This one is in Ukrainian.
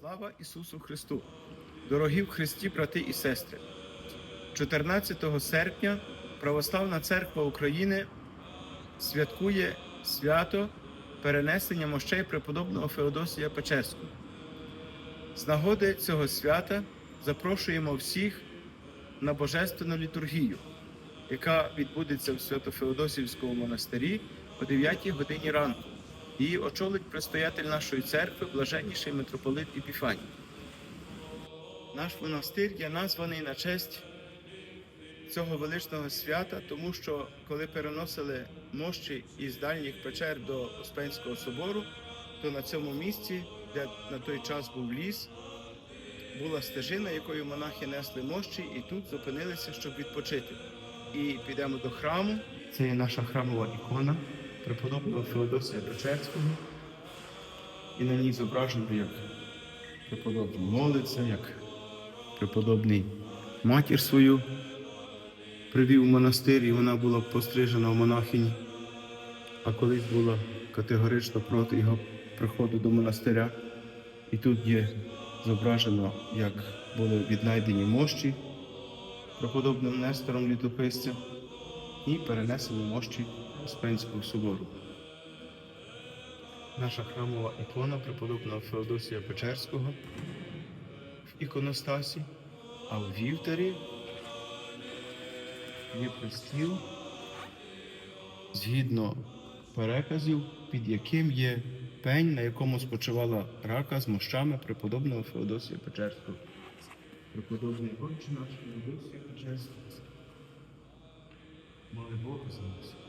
Слава Ісусу Христу! Дорогі в Христі, брати і сестри! 14 серпня Православна Церква України святкує свято перенесення мощей преподобного Феодосія Печерського. З нагоди цього свята запрошуємо всіх на божественну літургію, яка відбудеться в Свято-Феодосівському монастирі о 9 годині ранку. Її очолить предстоятель нашої церкви, блаженніший митрополит Епіфаній. Наш монастир є названий на честь цього величного свята, тому що коли переносили мощі із дальніх печер до Успенського собору, то на цьому місці, де на той час був ліс, була стежина, якою монахи несли мощі, і тут зупинилися, щоб відпочити. І підемо до храму. Це є наша храмова ікона преподобного Феодосія Печерського. І на ній зображено, як преподобний молиться, як преподобний матір свою привів у монастир, і вона була пострижена в монахині, а колись була категорично проти його приходу до монастиря. І тут є зображено, як були віднайдені мощі преподобним Нестором літописцем і перенесені мощі Успенського собору. Наша храмова ікона преподобного Феодосія Печерського в іконостасі, а в вівтарі є престіл згідно переказів, під яким є пень, на якому спочивала рака з мощами преподобного Феодосія Печерського. Преподобний Отче наш Феодосія Печерського. Моли Бога за нас.